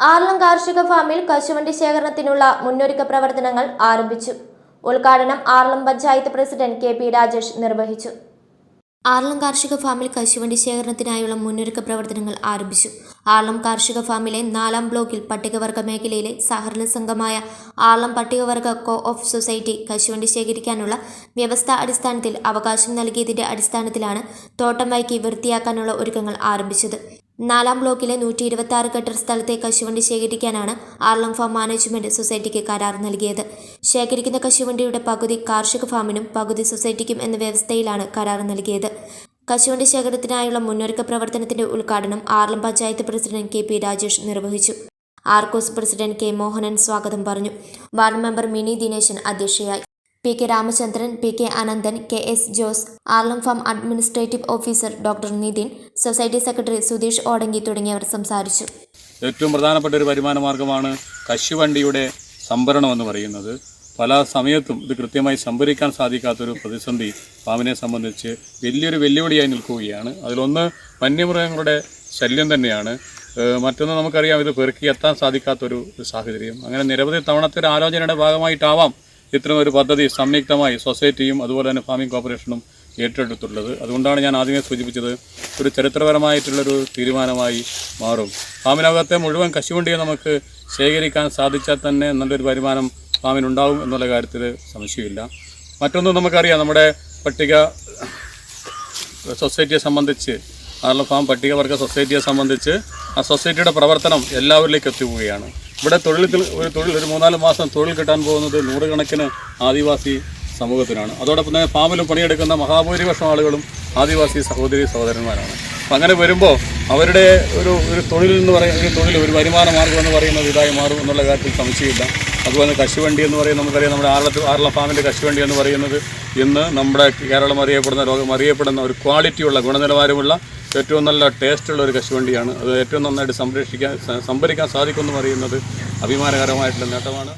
ആർലം കാർഷിക ഫാമിൽ കശുവണ്ടി ശേഖരണത്തിനുള്ള മുന്നൊരുക്ക പ്രവർത്തനങ്ങൾ ആരംഭിച്ചു. ഉദ്ഘാടനം Aralam panchayat president K P Rajesh നിർവഹിച്ചു. ആർലം കാർഷിക ഫാമിൽ കശുവണ്ടി ശേഖരണത്തിനായുള്ള മുന്നൊരുക്ക പ്രവർത്തനങ്ങൾ ആരംഭിച്ചു. ആർലം കാർഷിക ഫാമിലെ നാലാം ബ്ലോക്കിൽ പട്ടികവർഗ മേഖലയിലെ സഹകരണ സംഘമായ ആർലം പട്ടികവർഗ കോ ഓഫ് സൊസൈറ്റി കശുവണ്ടി ശേഖരിക്കാനുള്ള വ്യവസ്ഥ അടിസ്ഥാനത്തിൽ അവകാശം നൽകിയതിന്റെ അടിസ്ഥാനത്തിലാണ് തോട്ടം വൈക്കി വൃത്തിയാക്കാനുള്ള ഒരുക്കങ്ങൾ ആരംഭിച്ചത്. നാലാം ബ്ലോക്കിലെ നൂറ്റി ഇരുപത്തി ആറ് കെട്ടർ സ്ഥലത്തെ കശുവണ്ടി ശേഖരിക്കാനാണ് ആർലം ഫാം മാനേജ്മെന്റ് സൊസൈറ്റിക്ക് കരാർ നൽകിയത്. ശേഖരിക്കുന്ന കശുവണ്ടിയുടെ പകുതി കാർഷിക ഫാമിനും പകുതി സൊസൈറ്റിക്കും എന്ന വ്യവസ്ഥയിലാണ് കരാർ നൽകിയത്. കശുവണ്ടി ശേഖരത്തിനായുള്ള മുന്നൊരുക്ക പ്രവർത്തനത്തിന്റെ ഉദ്ഘാടനം Aralam panchayat president K P Rajesh നിർവഹിച്ചു. ആർക്കോസ് പ്രസിഡന്റ് കെ മോഹനൻ സ്വാഗതം പറഞ്ഞു. വാർഡ് മെമ്പർ മിനി ദിനേശൻ അധ്യക്ഷയായി. P K Ramachandran P K Ananthan K S Jose Aralam farm administrative officer doctor Nithin society secretary Sudheesh Odanki തുടങ്ങിയവർ സംസാരിച്ചു. ഏറ്റവും പ്രധാനപ്പെട്ട ഒരു വരുമാന മാർഗമാണ് കശുവണ്ടിയുടെ സംഭരണം എന്ന് പറയുന്നത്. പല സമയത്തും ഇത് കൃത്യമായി സംഭരിക്കാൻ സാധിക്കാത്തൊരു പ്രതിസന്ധി ഫാമിനെ സംബന്ധിച്ച് വലിയൊരു വെല്ലുവിളിയായി നിൽക്കുകയാണ്. അതിലൊന്ന് വന്യമൃഗങ്ങളുടെ ശല്യം തന്നെയാണ്. മറ്റൊന്ന് നമുക്കറിയാം ഇത് പെറുക്കി എത്താൻ സാധിക്കാത്തൊരു സാഹചര്യം. അങ്ങനെ നിരവധി തവണത്തെ ഒരു ആലോചനയുടെ ഭാഗമായിട്ടാവാം ഇത്തരം ഒരു പദ്ധതി സംയുക്തമായി സൊസൈറ്റിയും അതുപോലെ തന്നെ ഫാമിംഗ് കോർപ്പറേഷനും ഏറ്റെടുത്തുള്ളത് അതുകൊണ്ടാണ് ഞാൻ ആദ്യമേ സൂചിപ്പിച്ചത് ഒരു ചരിത്രപരമായിട്ടുള്ളൊരു തീരുമാനമായി മാറും. ഫാമിനകത്തെ മുഴുവൻ കശുവണ്ടിയെ നമുക്ക് ശേഖരിക്കാൻ സാധിച്ചാൽ തന്നെ നല്ലൊരു വരുമാനം ഫാമിനുണ്ടാവും എന്നുള്ള കാര്യത്തിൽ സംശയമില്ല. മറ്റൊന്ന് നമുക്കറിയാം നമ്മുടെ പട്ടിക സൊസൈറ്റിയെ സംബന്ധിച്ച് ആർല ഫാം പട്ടികവർഗ സൊസൈറ്റിയെ സംബന്ധിച്ച് ആ സൊസൈറ്റിയുടെ പ്രവർത്തനം എല്ലാവരിലേക്ക് എത്തിക്കുകയാണ്. ഇവിടെ തൊഴിൽ ഒരു തൊഴിൽ ഒരു മൂന്നാൽ മാസം തൊഴിൽ കിട്ടാൻ പോകുന്നത് നൂറുകണക്കിന് ആദിവാസി സമൂഹത്തിനാണ്. അതോടൊപ്പം തന്നെ ഫാമിലും പണിയെടുക്കുന്ന മഹാഭൂരിപക്ഷം ആളുകളും ആദിവാസി സഹോദരി സഹോദരന്മാരാണ്. അപ്പം അങ്ങനെ വരുമ്പോൾ അവരുടെ ഒരു ഒരു തൊഴിൽ എന്ന് പറയുന്ന ഒരു തൊഴിൽ ഒരു വരുമാന മാർഗം എന്ന് പറയുന്നത് ഇതായി മാറും എന്നുള്ള കാര്യത്തിൽ സംശയമില്ല. അതുപോലെ കശുവണ്ടി എന്ന് പറയുന്നത് നമുക്കറിയാം നമ്മുടെ ആറളത്ത് ആറള ഫാമിന്റെ കശുവണ്ടി എന്ന് പറയുന്നത് ഇന്ന് നമ്മുടെ കേരളം അറിയപ്പെടുന്ന ലോകം അറിയപ്പെടുന്ന ഒരു ക്വാളിറ്റിയുള്ള ഗുണനിലവാരമുള്ള ഏറ്റവും നല്ല ടേസ്റ്റുള്ള ഒരു കശുവണ്ടിയാണ് അത് ഏറ്റവും നന്നായിട്ട് സംരക്ഷിക്കാൻ സംഭരിക്കാൻ സാധിക്കുമെന്ന് പറയുന്നത് അഭിമാനകരമായിട്ടുള്ള നേട്ടമാണ്.